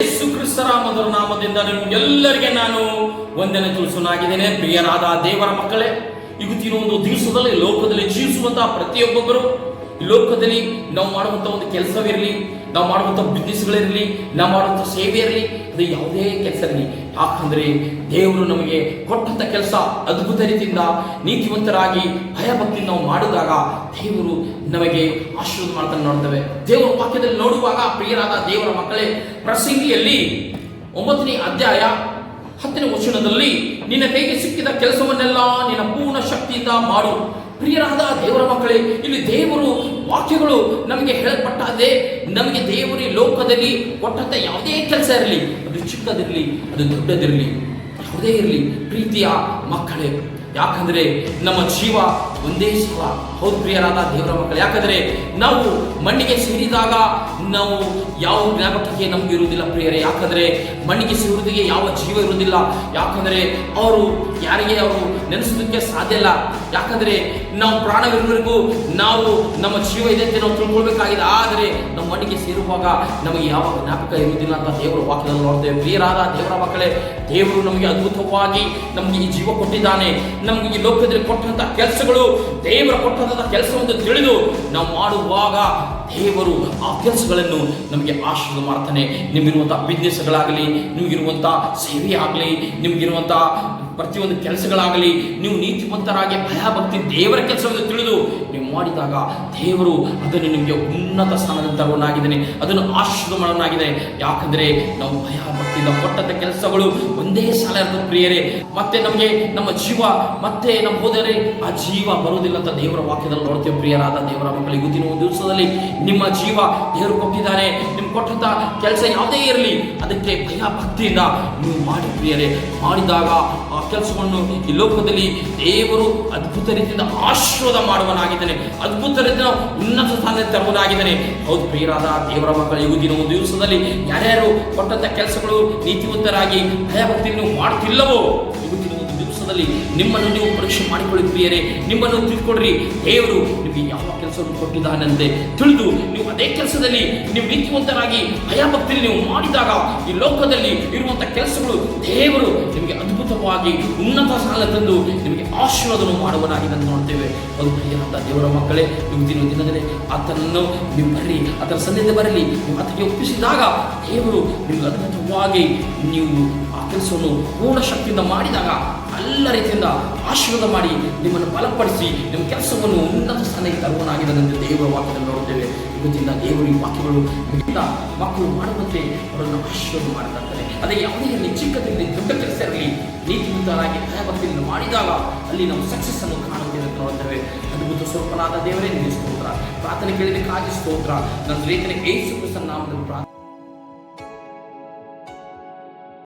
ಯೇಸು ಕ್ರಿಸ್ತರ ಮಧುರ ನಾಮದಿಂದ ನಿಮ್ಗೆಲ್ಲರಿಗೆ ನಾನು ವಂದನೆ ತಿಳಿಸುನಾಗಿದ್ದೇನೆ ಪ್ರಿಯರಾದ ದೇವರ ಮಕ್ಕಳೇ ಇವತ್ತಿನ ಒಂದು ದಿವಸದಲ್ಲಿ ಲೋಕದಲ್ಲಿ ಜೀವಿಸುವಂತಹ ಪ್ರತಿಯೊಬ್ಬೊಬ್ಬರು ಲೋಕದಲ್ಲಿ ನಾವು ಮಾಡುವಂಥ ಒಂದು ಕೆಲಸವಿರಲಿ, ನಾವು ಮಾಡುವಂಥ ಬಿಸ್ನೆಸ್ಗಳಿರಲಿ ನಾವು ಮಾಡುವಂಥ ಸೇವೆ ಇರಲಿ ಅದು ಯಾವುದೇ ಕೆಲಸ ಇರಲಿ ಯಾಕಂದರೆ ದೇವರು ನಮಗೆ ಕೊಟ್ಟಂತ ಕೆಲಸ ಅದ್ಭುತ ರೀತಿಯಿಂದ ನೀತಿವಂತರಾಗಿ ಭಯಭಕ್ತಿ ನಾವು ಮಾಡಿದಾಗ ದೇವರು ನಮಗೆ ಆಶೀರ್ವಾದ ಮಾಡ್ತಾನೆ ನೋಡ್ತೇವೆ. ದೇವರ ವಾಕ್ಯದಲ್ಲಿ ನೋಡುವಾಗ ಪ್ರಿಯರಾದ ದೇವರ ಮಕ್ಕಳೇ, ಪ್ರಸಂಗಿಯಲ್ಲಿ ಒಂಬತ್ತನೇ ಅಧ್ಯಾಯ ಹತ್ತನೇ ವಚನದಲ್ಲಿ, ನಿನ್ನ ಕೈಗೆ ಸಿಕ್ಕಿದ ಕೆಲಸವನ್ನೆಲ್ಲ ನಿನ್ನ ಪೂರ್ಣ ಶಕ್ತಿಯಿಂದ ಮಾಡು. ಪ್ರಿಯರಾದ ದೇವರ ಮಕ್ಕಳೇ, ಇಲ್ಲಿ ದೇವರು ವಾಕ್ಯಗಳು ನಮಗೆ ಹೇಳಲ್ಪಟ್ಟದೆ ನಮಗೆ ದೇವರು ಲೋಕದಲ್ಲಿ ಕೊಟ್ಟಂತ ಯಾವುದೇ ಕೆಲಸ ಇರಲಿ. ಅದು ಚಿಕ್ಕದಿರಲಿ, ಅದು ದೊಡ್ಡದಿರಲಿ, ಯಾವುದೇ ಇರಲಿ. ಪ್ರೀತಿಯ ಮಕ್ಕಳೇ, ಯಾಕಂದ್ರೆ ನಮ್ಮ ಜೀವ ಒಂದೇ ಜೀವ ಹೌದು ಪ್ರಿಯರಾದ ದೇವರ ಮಕ್ಕಳು, ಯಾಕಂದ್ರೆ ನಾವು ಮಣ್ಣಿಗೆ ಸೇರಿದಾಗ ನಾವು ಯಾವ ಜ್ಞಾಪಕಕ್ಕೆ ನಮ್ಗೆ ಇರುವುದಿಲ್ಲ ಪ್ರಿಯರೇ? ಯಾಕಂದ್ರೆ ಮಣ್ಣಿಗೆ ಸಿಗುವುದಕ್ಕೆ ಯಾವ ಜೀವ ಇರುವುದಿಲ್ಲ. ಯಾಕಂದ್ರೆ ಅವರು ಯಾರಿಗೆ ಅವರು ನೆನೆಸೋದಕ್ಕೆ ಸಾಧ್ಯ ಇಲ್ಲ. ಯಾಕಂದ್ರೆ ನಾವು ಪ್ರಾಣವಿರುವವರೆಗೂ ನಾವು ನಮ್ಮ ಜೀವ ಇದೆ ಅಂತ ನಾವು ತಿಳ್ಕೊಳ್ಬೇಕಾಗಿದೆ. ಆದರೆ ನಮ್ಮ ಮಣ್ಣಿಗೆ ಸೇರುವಾಗ ನಮಗೆ ಯಾವ ಜ್ಞಾಪಕ ಇರುವುದಿಲ್ಲ ಅಂತ ದೇವರ ವಾಕ್ಯದಲ್ಲಿ ನೋಡ್ತೇವೆ. ಪ್ರಿಯರಾದ ದೇವರ ಮಕ್ಕಳೇ, ದೇವರು ನಮಗೆ ಅದ್ಭುತವಾಗಿ ನಮಗೆ ಈ ಜೀವ ಕೊಟ್ಟಿದ್ದಾನೆ. ನಮಗೆ ಈ ಲೋಕದಲ್ಲಿ ಕೊಟ್ಟಂತಹ ಕೆಲಸಗಳು ದೇವರ ಕೊಟ್ಟಂತಹ ಕೆಲಸವನ್ನು ತಿಳಿದು ನಾವು ಮಾಡುವಾಗ ದೇವರು ಆ ಕೆಲಸಗಳನ್ನು ನಮಗೆ ಆಶೀರ್ವಾದ ಮಾಡ್ತಾನೆ. ನಿಮಗಿರುವಂಥ ಬಿಸ್ನೆಸ್ಗಳಾಗಲಿ ನಿಮಗಿರುವಂಥ ಸೇವೆ ಆಗಲಿ ನಿಮಗಿರುವಂಥ ಪ್ರತಿಯೊಂದು ಕೆಲಸಗಳಾಗಲಿ, ನೀವು ನೀತಿವಂತರಾಗಿ ಭಯಭಕ್ತಿ ದೇವರ ಕೆಲಸವನ್ನು ತಿಳಿದು ಮಾಡಿದಾಗ ದೇವರು ಅದನ್ನು ನಿಮಗೆ ಉನ್ನತ ಸ್ಥಾನದಲ್ಲಿ ಅದನ್ನು ಆಶೀರ್ವಾದ ಮಾಡೋನಾಗಿದೆ ಯಾಕಂದ್ರೆ ನಾವು ಭಯಭಕ್ತಿಯಿಂದ ಕೊಟ್ಟಂತ ಕೆಲಸಗಳು ಒಂದೇ ಸಾಲ ಇರ್ತದೆ ಪ್ರಿಯರೇ. ಮತ್ತೆ ನಮಗೆ ನಮ್ಮ ಜೀವ, ಮತ್ತೆ ನಮ್ಮ ಹೋದರೆ ಆ ಜೀವ ಬರುವುದಿಲ್ಲ ಅಂತ ದೇವರ ವಾಕ್ಯದಲ್ಲಿ ನೋಡ್ತೇವೆ ಪ್ರಿಯರಾದ ದೇವರ ಮಕ್ಕಳಿಗೆ. ಇವತ್ತಿನ ಒಂದು ದಿವಸದಲ್ಲಿ ನಿಮ್ಮ ಜೀವ ದೇವರು ಕೊಟ್ಟಿದ್ದಾನೆ. ನಿಮ್ಗೆ ಕೊಟ್ಟಂತ ಕೆಲಸ ಯಾವುದೇ ಇರಲಿ, ಅದಕ್ಕೆ ಭಯ ಭಕ್ತಿಯಿಂದ ನೀವು ಮಾಡಿ ಪ್ರಿಯರೇ. ಮಾಡಿದಾಗ ಆ ಕೆಲಸವನ್ನು ಈ ಲೋಕದಲ್ಲಿ ದೇವರು ಅದ್ಭುತ ರೀತಿಯಿಂದ ಆಶೀರ್ವಾದ ಮಾಡುವನಾಗಿದ್ದಾನೆ ಅದ್ಭುತ ರೀತಿಯ ಉನ್ನತ ಸ್ಥಾನದಲ್ಲಿ ತರಬಹುದಾಗಿದ್ದಾರೆ. ಹೌದು ಪ್ರಿಯರಾದ ದೇವರ ಮಕ್ಕಳು ದಿನ ಒಂದು ದಿವಸದಲ್ಲಿ ಯಾರ್ಯಾರು ಕೊಟ್ಟಂತ ಕೆಲಸಗಳು ನೀತಿವಂತರಾಗಿ ಭಯಭಕ್ತಿಯನ್ನು ಮಾಡ್ತಿಲ್ಲವೋ ದಿವಸದಲ್ಲಿ ನಿಮ್ಮನ್ನು ನೀವು ಪರೀಕ್ಷೆ ಮಾಡಿಕೊಳ್ಳಿ ನಿಮ್ಮನ್ನು ತಿಳ್ಕೊಡ್ರಿ ದೇವರು ನಿಮಗೆ ಯಾವ ಕೆಲಸವನ್ನು ಕೊಟ್ಟಿದ್ದಾನಂತೆ ತಿಳಿದು ನೀವು ಅದೇ ಕೆಲಸದಲ್ಲಿ ನೀವು ನೀತಿವಂತರಾಗಿ, ಭಯಭಕ್ತಿಯಲ್ಲಿ ನೀವು ಮಾಡಿದಾಗ ಈ ಲೋಕದಲ್ಲಿ ಇರುವಂಥ ಕೆಲಸಗಳು ದೇವರು ನಿಮಗೆ ಅದ್ಭುತವಾಗಿ ಉನ್ನತ ಸಾಲ ತಂದು ನಿಮಗೆ ಆಶೀರ್ವಾದವನ್ನು ಮಾಡುವನಾಗಿ ನಾನು ನೋಡ್ತೇವೆ. ಅದು ಪ್ರಿಯರಂತ ದೇವರ ಮಕ್ಕಳೇ ಇವತ್ತಿನ ದಿನದಲ್ಲಿ ಆತನನ್ನು ನೀವು ಬರಲಿ ಆತನ ಸನ್ನಿಧಿ ಬರಲಿ ನೀವು ಆತನಿಗೆ ಒಪ್ಪಿಸಿದಾಗ ದೇವರು ನಿಮಗೆ ಅದ್ಭುತವಾಗಿ ನೀವು ಆ ಕೆಲಸವನ್ನು ಪೂರ್ಣ ಶಕ್ತಿಯಿಂದ ಮಾಡಿದಾಗ ಎಲ್ಲ ರೀತಿಯಿಂದ ಆಶೀರ್ವಾದ ಮಾಡಿ ನಿಮ್ಮನ್ನು ಬಲಪಡಿಸಿ ನಿಮ್ಮ ಕೆಲಸವನ್ನು ಉನ್ನತ ಸ್ಥಾನಕ್ಕೆ ತರುವನಾಗಿರೋದಂತೆ ದೇವರ ವಾಕ್ಯದಲ್ಲಿ ನೋಡುತ್ತೇವೆ. ಇವತ್ತಿಂದ ದೇವರು ಈ ವಾಕ್ಯಗಳು ಮಕ್ಕಳು ಮಾಡುವಂತೆ ಅವರನ್ನು ಆಶೀರ್ವಾದ ಮಾಡುತ್ತಾರೆ ಅದೇ ಯಾವುದೇ ಇರಲಿ ಚಿಕ್ಕದಲ್ಲಿ ದೊಡ್ಡ ಕೆಲಸ ಇರಲಿ, ನೀತಿವಂತರಾಗಿ ಭಯಭಕ್ತಿಯನ್ನು ಮಾಡಿದಾಗ ಅಲ್ಲಿ ನಾವು ಸಕ್ಸಸ್ ಅನ್ನು ಕಾಣುತ್ತೇವೆ ಅಂತ ನೋಡ್ತೇವೆ ಅದ್ಭುತ ಸ್ವರೂಪನಾದ ದೇವರೇ ನಿಮಗೆ ಸ್ತೋತ್ರ. ಪ್ರಾರ್ಥನೆ ಕೇಳಿದಕ್ಕಾಗಿ ಸ್ತೋತ್ರ. ನನ್ನ ರೈತನಿಗೆ ಏಸು ಕ್ರಿಸ್ತನ ನಾಮದಲ್ಲಿ ಪ್ರಾರ್ಥನೆ